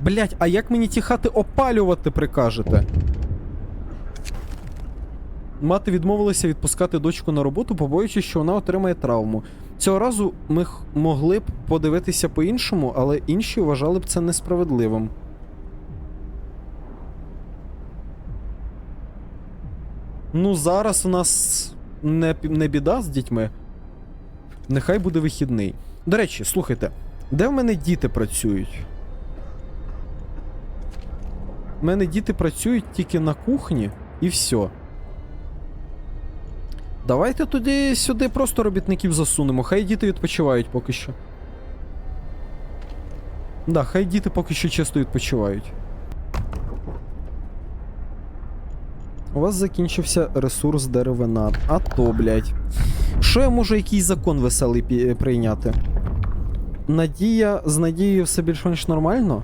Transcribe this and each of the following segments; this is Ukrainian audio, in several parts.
Блять, а як мені ті хати опалювати прикажете? Мати відмовилася відпускати дочку на роботу, побоюючись, що вона отримає травму. Цього разу ми могли б подивитися по-іншому, але інші вважали б це несправедливим. Ну, зараз у нас не, не біда з дітьми. Нехай буде вихідний. До речі, слухайте, де в мене діти працюють? У мене діти працюють тільки на кухні і все. Давайте тоді сюди просто робітників засунемо. Хай діти відпочивають поки що. Да, хай діти поки що чисто відпочивають. У вас закінчився ресурс деревина. А то, блядь. Що я можу якийсь закон веселий прийняти? Надія з надією все більш-менш нормально,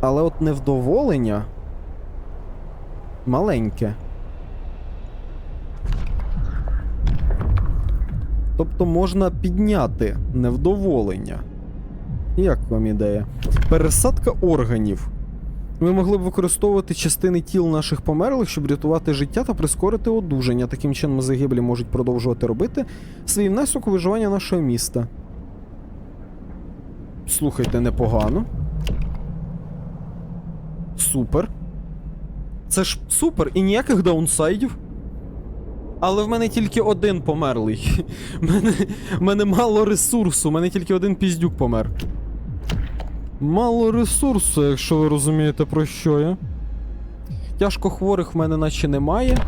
але от невдоволення маленьке. Тобто можна підняти невдоволення. Як вам ідея? Пересадка органів. Ми могли б використовувати частини тіл наших померлих, щоб рятувати життя та прискорити одужання. Таким чином загиблі можуть продовжувати робити свій внесок у виживання нашого міста. Слухайте, непогано. Супер. Це ж супер і ніяких даунсайдів. Але в мене тільки один померлий. В мене, мене мало ресурсу, в мене тільки один піздюк помер. Мало ресурсу, якщо ви розумієте, про що я. Тяжко хворих в мене наче немає.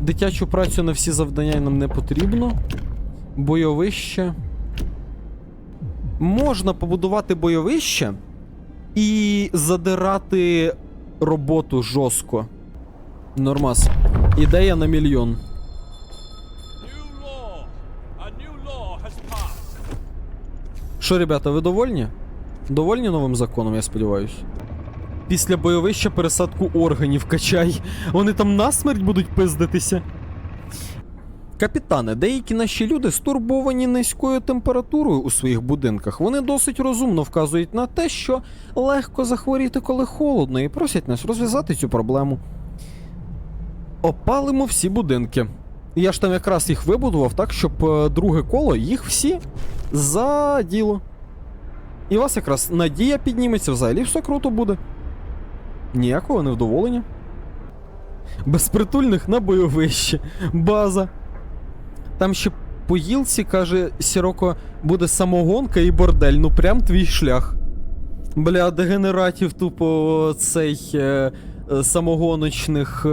Дитячу працю на всі завдання нам не потрібно. Бойовище. Можна побудувати бойовище і задирати роботу жорстко. Нормас. Ідея на мільйон. Що, ребята, ви довольні? Довольні новим законом, я сподіваюся. Після бойовища пересадку органів качай. Вони там насмерть будуть пиздитися. Капітане, деякі наші люди стурбовані низькою температурою у своїх будинках. Вони досить розумно вказують на те, що легко захворіти, коли холодно, і просять нас розв'язати цю проблему. Опалимо всі будинки. Я ж там якраз їх вибудував так, щоб е, друге коло їх всі за діло. І у вас якраз надія підніметься, взагалі все круто буде. Ніякого невдоволення. Безпритульних на бойовище. База. Там ще по гілці, каже Сіроко, буде самогонка і бордель. Ну прям твій шлях. Бля, дегенератів тупо цей е, е, самогоночних е,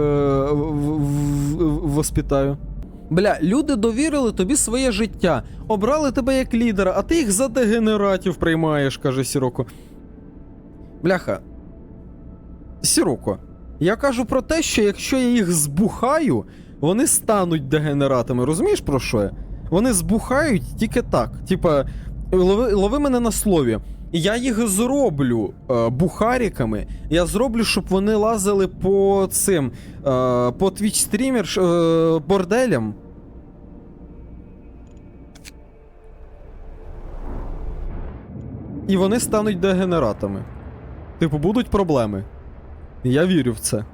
в- воспитаю. Бля, люди довірили тобі своє життя, обрали тебе як лідера, а ти їх за дегенератів приймаєш, каже Сіроко. Бляха. Сіроко, я кажу про те, що якщо я їх збухаю, вони стануть дегенератами. Розумієш про що я? Вони збухають тільки так. Типа, лови, лови мене на слові. Я їх зроблю е, бухаріками. Я зроблю, щоб вони лазили по цим, е, по Twitch стрімер е, борделям. І вони стануть дегенератами. Типу, будуть проблеми. Я вірю в це.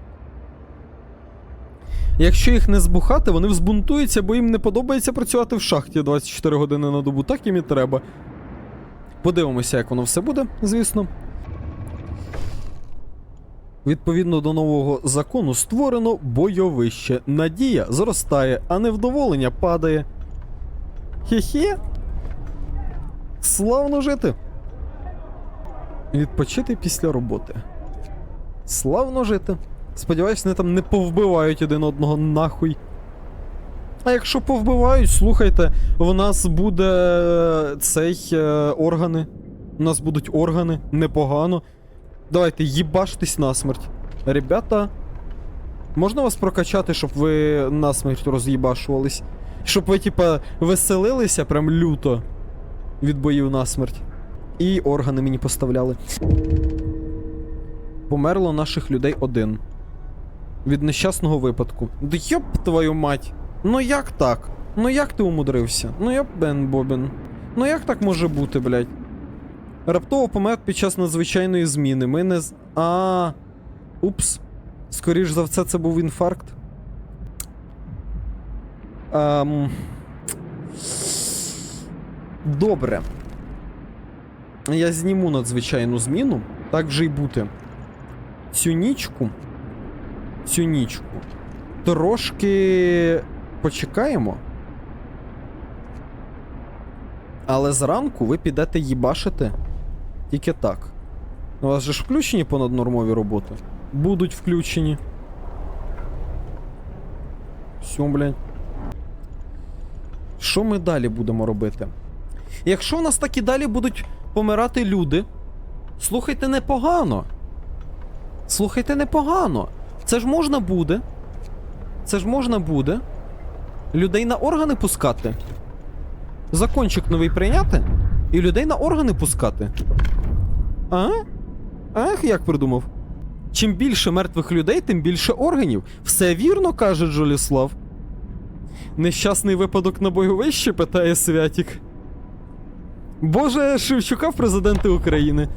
Якщо їх не збухати, вони взбунтуються, бо їм не подобається працювати в шахті 24 години на добу, так їм і треба. Подивимося, як воно все буде, звісно. Відповідно до нового закону створено бойовище. Надія зростає, а невдоволення падає. Хе-хе. Славно жити. Відпочити після роботи. Славно жити. Сподіваюсь, вони там не повбивають один одного нахуй. А якщо повбивають, слухайте, в нас буде е, цей е, органи. У нас будуть органи, непогано. Давайте, їбаштесь насмерть. Ребята, можна вас прокачати, щоб ви насмерть роз'їбашувались? Щоб ви, типа, веселилися прям люто від боїв насмерть. І органи мені поставляли. Померло наших людей один. Від нещасного випадку. Да йоп твою мать! Ну як так? Ну як ти умудрився? Ну я Бен Бобін. Ну як так може бути, блядь? Раптово помер під час надзвичайної зміни. Ми не з. А. Упс. Скоріш за все, це був інфаркт. Ем... Добре. Я зніму надзвичайну зміну. Так вже й бути. Цю нічку. Цю нічку. Трошки почекаємо. Але зранку ви підете їбашити тільки так. У вас же ж включені понаднормові роботи? Будуть включені. Все, блядь. Що ми далі будемо робити? Якщо у нас так і далі будуть помирати люди, слухайте непогано. Слухайте непогано. Це ж можна буде. Це ж можна буде. Людей на органи пускати. Закончик новий прийняти і людей на органи пускати. А? Ах, як придумав? Чим більше мертвих людей, тим більше органів. Все вірно, каже Джоліслав. Нещасний випадок на бойовищі, питає Святік. Боже, Шевчука в президенти України.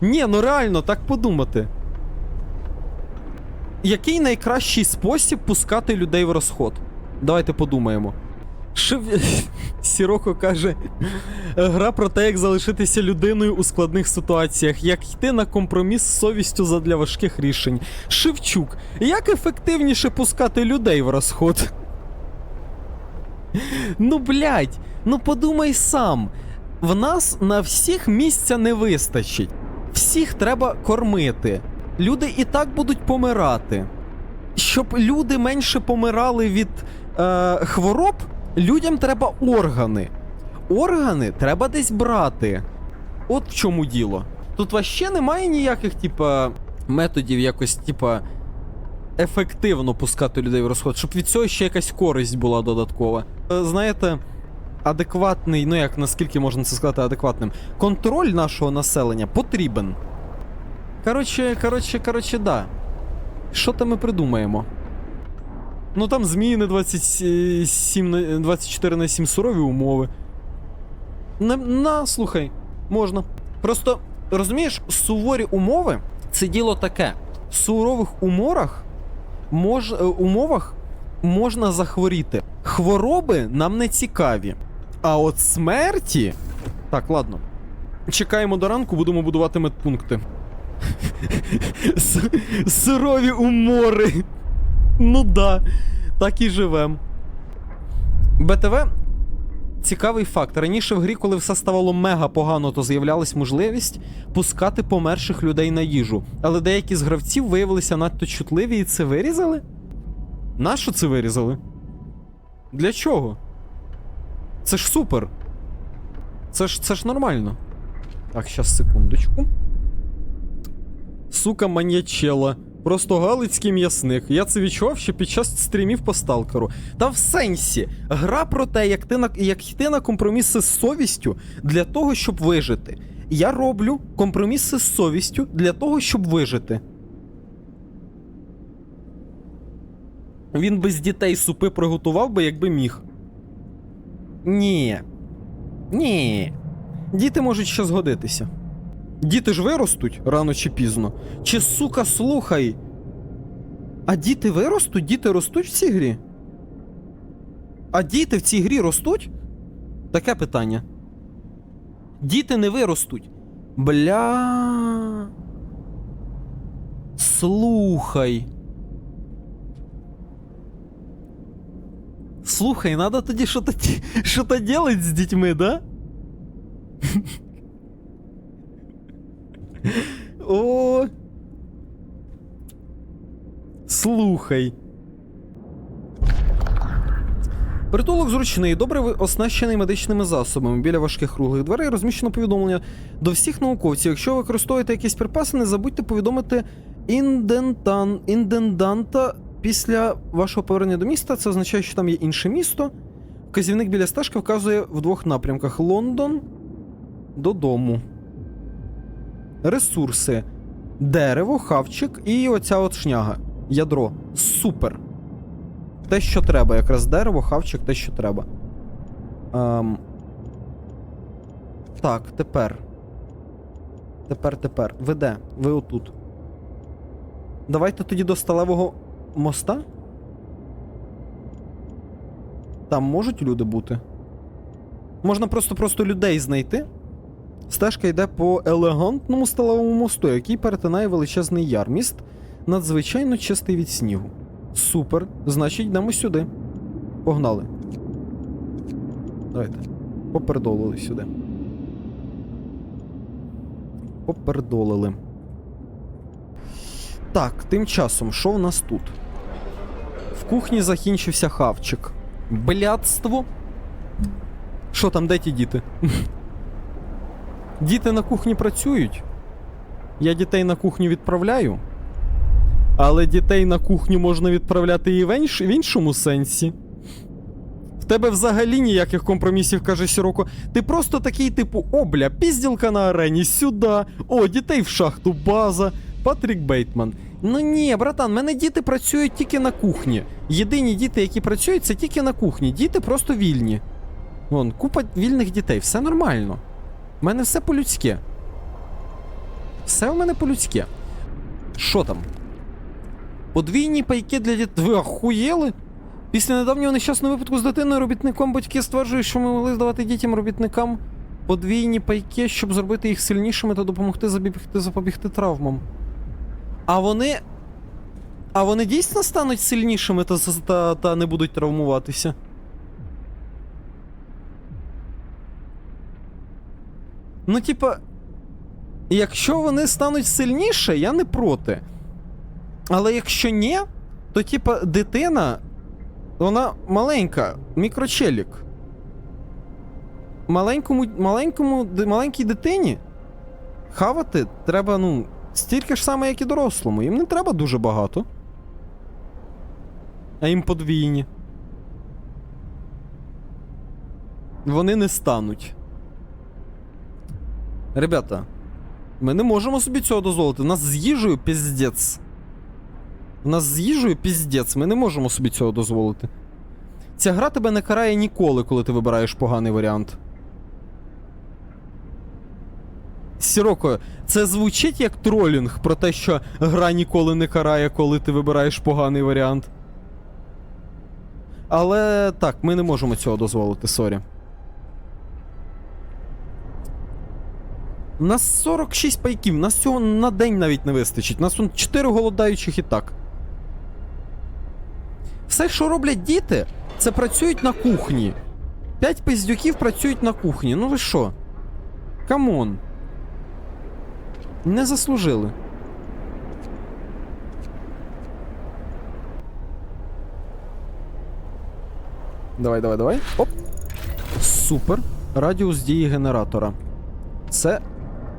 Ні, ну реально, так подумати. Який найкращий спосіб пускати людей в розход? Давайте подумаємо. Шев... Сіроко каже: гра про те, як залишитися людиною у складних ситуаціях, як йти на компроміс з совістю задля важких рішень. Шевчук, як ефективніше пускати людей в розход? Ну, блядь, ну подумай сам. В нас на всіх місця не вистачить. Всіх треба кормити. Люди і так будуть помирати. Щоб люди менше помирали від е, хвороб, людям треба органи. Органи треба десь брати. От в чому діло. Тут вообще немає ніяких, типа, методів якось, типа, ефективно пускати людей в розход, щоб від цього ще якась користь була додаткова. Е, Знаєте, адекватний, ну як наскільки можна це сказати адекватним, контроль нашого населення потрібен. Коротше, коротше, коротше, да. Що там ми придумаємо? Ну там 27 на 24 на 7 сурові умови. На, на, слухай, можна. Просто, розумієш, суворі умови це діло таке. В сурових умовах, мож, е, умовах можна захворіти. Хвороби нам не цікаві. А от смерті. Так, ладно. Чекаємо до ранку, будемо будувати медпункти. Сурові умори. Ну да, так і живем. БТВ цікавий факт. Раніше в грі, коли все ставало мега погано, то з'являлась можливість пускати померших людей на їжу. Але деякі з гравців виявилися надто чутливі і це вирізали? Нащо це вирізали? Для чого? Це ж супер. Це ж це ж нормально. Так, щас секундочку. Сука маньячела. Просто галицький м'ясник. Я це відчував ще під час стрімів по сталкеру. Та в сенсі, гра про те, як ти на як йти на компроміси з совістю для того, щоб вижити. Я роблю компроміси з совістю для того, щоб вижити. Він без дітей супи приготував би, якби міг. Ні. Ні. Діти можуть ще згодитися. Діти ж виростуть рано чи пізно. Чи сука, слухай. А діти виростуть? Діти ростуть в цій грі? А діти в цій грі ростуть? Таке питання. Діти не виростуть. Бля. Слухай. Слухай, надо тоді що-то що-то делать з дітьми, да? О. Слухай. Притулок зручний, добре оснащений медичними засобами. Біля важких круглих дверей розміщено повідомлення до всіх науковців. Якщо ви використовуєте якісь припаси, не забудьте повідомити індентан, інденданта після вашого повернення до міста. Це означає, що там є інше місто. Вказівник біля стежки вказує в двох напрямках: Лондон додому. Ресурси. Дерево, хавчик і оця от шняга. Ядро. Супер. Те, що треба, якраз дерево, хавчик, те, що треба. Ем... Так, тепер. Тепер, тепер. Ви де? Ви отут. Давайте тоді до сталевого моста. Там можуть люди бути? Можна просто-просто людей знайти. Стежка йде по елегантному сталевому мосту, який перетинає величезний яр. Міст надзвичайно чистий від снігу. Супер. Значить, йдемо сюди. Погнали. Давайте. Попередолили сюди. Попередолили. Так, тим часом, що в нас тут? В кухні закінчився хавчик. Блядство. Що там, де ті діти? Діти на кухні працюють. Я дітей на кухню відправляю. Але дітей на кухню можна відправляти і в, інш... в іншому сенсі. В тебе взагалі ніяких компромісів, каже Сіроко. Ти просто такий, типу, о, бля, пізділка на арені, сюди. О, дітей в шахту, база. Патрік Бейтман. Ну ні, братан, мене діти працюють тільки на кухні. Єдині діти, які працюють, це тільки на кухні. Діти просто вільні. Вон, купа вільних дітей, все нормально. У мене все по-людськи. Все у мене по-людськи. Що там? Подвійні пайки для дітей. Ви охуєли? Після недавнього нещасного випадку з дитиною робітником батьки стверджують, що ми могли здавати дітям робітникам подвійні пайки, щоб зробити їх сильнішими та допомогти запобігти, запобігти травмам. А вони. А вони дійсно стануть сильнішими та, та, та не будуть травмуватися? Ну, типа, якщо вони стануть сильніше, я не проти. Але якщо ні, то типа дитина, вона маленька, мікрочелік. Маленькому, маленькому, маленькій дитині хавати треба, ну, стільки ж саме, як і дорослому. Їм не треба дуже багато. А їм подвійні. Вони не стануть. Ребята, ми не можемо собі цього дозволити. У нас з їжею піздець. У нас з їжею піздець, ми не можемо собі цього дозволити. Ця гра тебе не карає ніколи, коли ти вибираєш поганий варіант. Сіроко, це звучить як тролінг про те, що гра ніколи не карає, коли ти вибираєш поганий варіант. Але так, ми не можемо цього дозволити, сорі. У нас 46 пайків, нас цього на день навіть не вистачить. Нас вон 4 голодаючих і так. Все, що роблять діти, це працюють на кухні. 5 пиздюків працюють на кухні. Ну ви що? Камон. Не заслужили. Давай, давай, давай. Оп. Супер. Радіус дії генератора. Це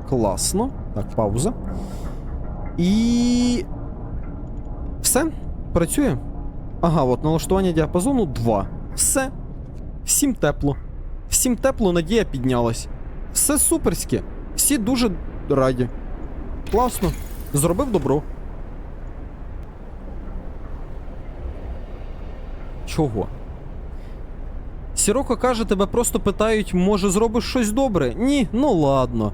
класно. Так, пауза. І. Все. Працює. Ага, от налаштування діапазону 2. Все. Всім тепло. Всім тепло, надія піднялась. Все суперське. Всі дуже раді. Класно. Зробив добро. Чого? Сіроко каже, тебе просто питають, може зробиш щось добре? Ні, ну ладно.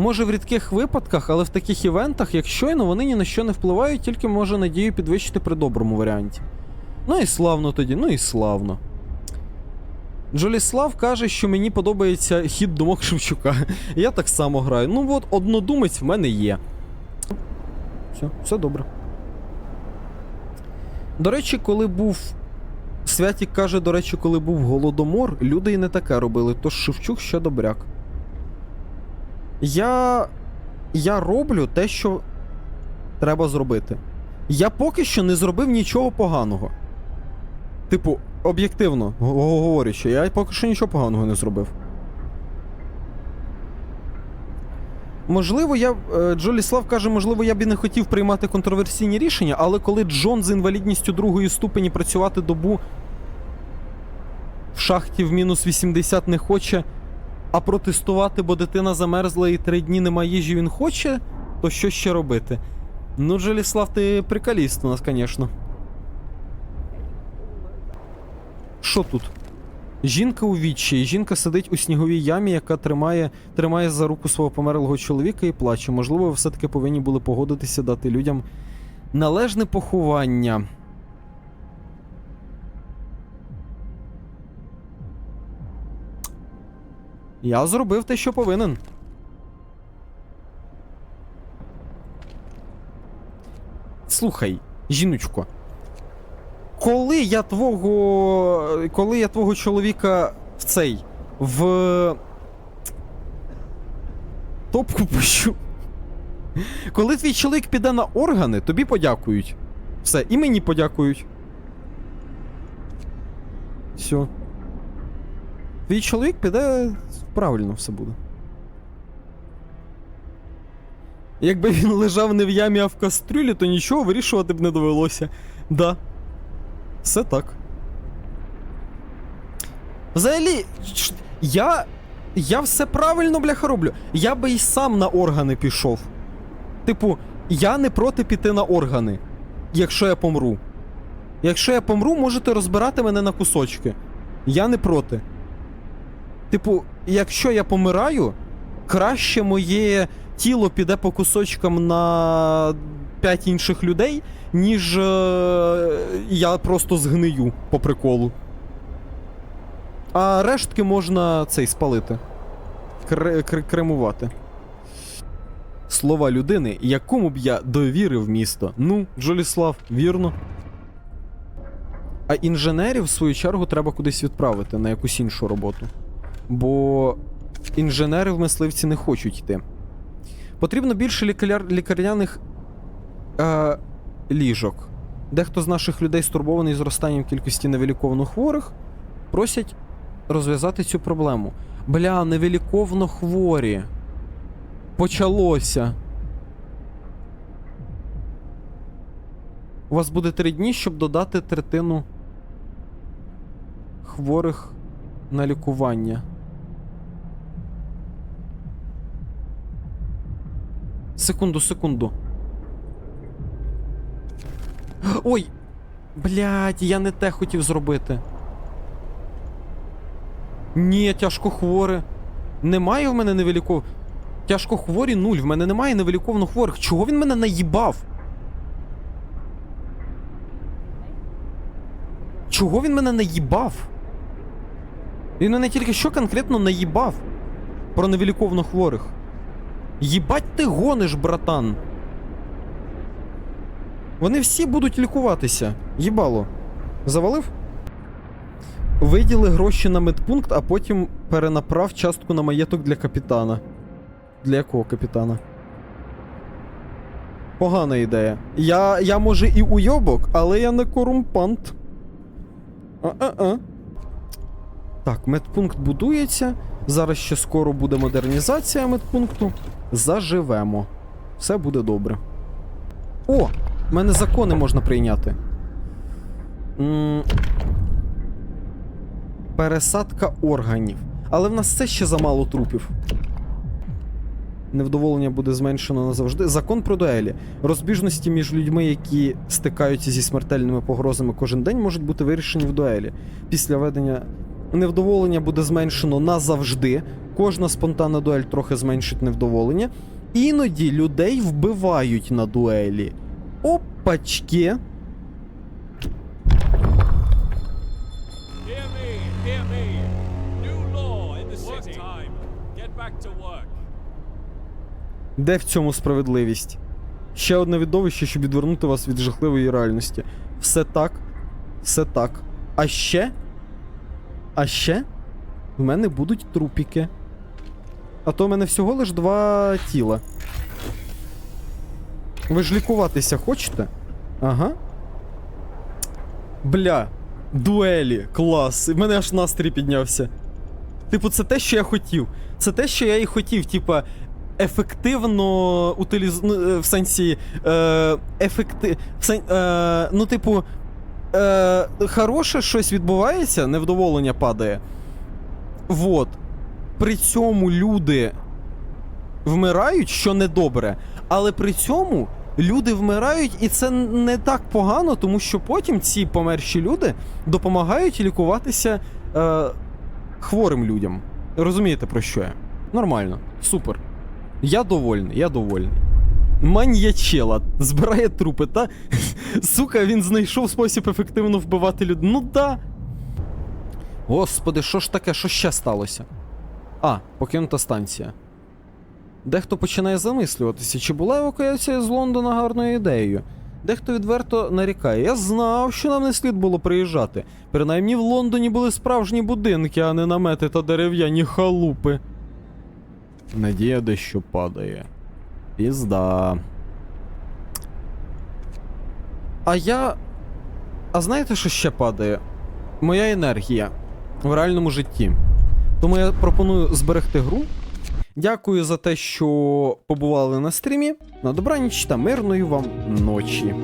Може в рідких випадках, але в таких івентах, як щойно, вони ні на що не впливають, тільки може надію підвищити при доброму варіанті. Ну і славно тоді, ну і славно. Джоліслав каже, що мені подобається хід думок Шевчука. Я так само граю. Ну от, однодумець в мене є. Все, все добре. До речі, коли був. Святік каже, до речі, коли був голодомор, люди і не таке робили, тож Шевчук ще добряк. Я. Я роблю те, що треба зробити. Я поки що не зробив нічого поганого. Типу, об'єктивно го- говорячи, я поки що нічого поганого не зробив. Можливо, я. е, Джоліслав каже, можливо, я б і не хотів приймати контроверсійні рішення, але коли Джон з інвалідністю другої ступені працювати добу в шахті в мінус 80 не хоче, а протестувати, бо дитина замерзла і три дні немає їжі, він хоче, то що ще робити? Ну, Джоліслав, ти приколіст у нас, звісно. Що тут? Жінка у відчаї. Жінка сидить у сніговій ямі, яка тримає, тримає за руку свого померлого чоловіка і плаче. Можливо, ви все-таки повинні були погодитися дати людям належне поховання. Я зробив те, що повинен. Слухай, жіночко. Коли я твого. Коли я твого чоловіка в цей. В. Топку пущу. Коли твій чоловік піде на органи, тобі подякують. Все, і мені подякують. Все. Твій чоловік піде. Правильно все буде. Якби він лежав не в ямі, а в кастрюлі, то нічого вирішувати б не довелося. Да. Все так. Взагалі, я. Я все правильно, бляха, роблю. Я би й сам на органи пішов. Типу, я не проти піти на органи, якщо я помру. Якщо я помру, можете розбирати мене на кусочки. Я не проти. Типу, якщо я помираю, краще моє тіло піде по кусочкам на 5 інших людей, ніж е, я просто згнию по приколу. А рештки можна цей спалити. Кре- кре- кремувати. Слова людини, якому б я довірив місто. Ну, Джоліслав, вірно. А інженерів, в свою чергу, треба кудись відправити на якусь іншу роботу. Бо інженери в мисливці не хочуть йти. Потрібно більше лікар... лікарняних е... ліжок. Дехто з наших людей стурбований зростанням кількості невиліковно хворих, просять розв'язати цю проблему. Бля, невиліковно хворі. Почалося. У вас буде три дні, щоб додати третину хворих на лікування. Секунду, секунду. Ой! Блядь, я не те хотів зробити. Ні, тяжко хворе. Немає в мене невиліков... Тяжко хворі нуль. В мене немає невиліковно хворих. Чого він мене наїбав? Чого він мене наїбав? Він мене тільки що конкретно наїбав про невиліковно хворих. Їбать ти гониш, братан. Вони всі будуть лікуватися. Їбало. Завалив? Виділи гроші на медпункт, а потім перенаправ частку на маєток для капітана. Для якого капітана? Погана ідея. Я, я може і уйобок, але я не корумпант. А-а-а. Так, медпункт будується. Зараз ще скоро буде модернізація медпункту. Заживемо. Все буде добре. О! В мене закони можна прийняти. М, Пересадка органів. Але в нас це ще замало трупів. Невдоволення буде зменшено назавжди. Закон про дуелі. Розбіжності між людьми, які стикаються зі смертельними погрозами кожен день, можуть бути вирішені в дуелі. Після ведення невдоволення буде зменшено назавжди. Кожна спонтанна дуель трохи зменшить невдоволення. Іноді людей вбивають на дуелі. Опачки. Де в цьому справедливість? Ще одне відовище, щоб відвернути вас від жахливої реальності. Все так, все так. А ще. А ще в мене будуть трупіки. А то в мене всього лиш два тіла. Ви ж лікуватися хочете? Ага. Бля, дуелі, клас. І в мене аж настрій піднявся. Типу, це те, що я хотів. Це те, що я і хотів, типа, ефективно утиліз... ну, е, в сенсі. Е, ефекти... в сен... е, ну, типу, е, хороше щось відбувається, невдоволення падає. Вот. При цьому люди вмирають, що недобре. Але при цьому люди вмирають, і це не так погано, тому що потім ці померші люди допомагають лікуватися е, хворим людям. Розумієте про що я? Нормально, супер. Я довольний, я довольний. Маньячела збирає трупи, та сука, він знайшов спосіб ефективно вбивати людей. Ну да. Господи, що ж таке, що ще сталося? А, покинута станція. Дехто починає замислюватися, чи була евакуація з Лондона гарною ідеєю. Дехто відверто нарікає. Я знав, що нам не слід було приїжджати. Принаймні в Лондоні були справжні будинки, а не намети та дерев'яні халупи. Надія дещо падає. Пізда. А я. А знаєте, що ще падає? Моя енергія в реальному житті. Тому я пропоную зберегти гру. Дякую за те, що побували на стрімі. На добраніч та мирної вам ночі.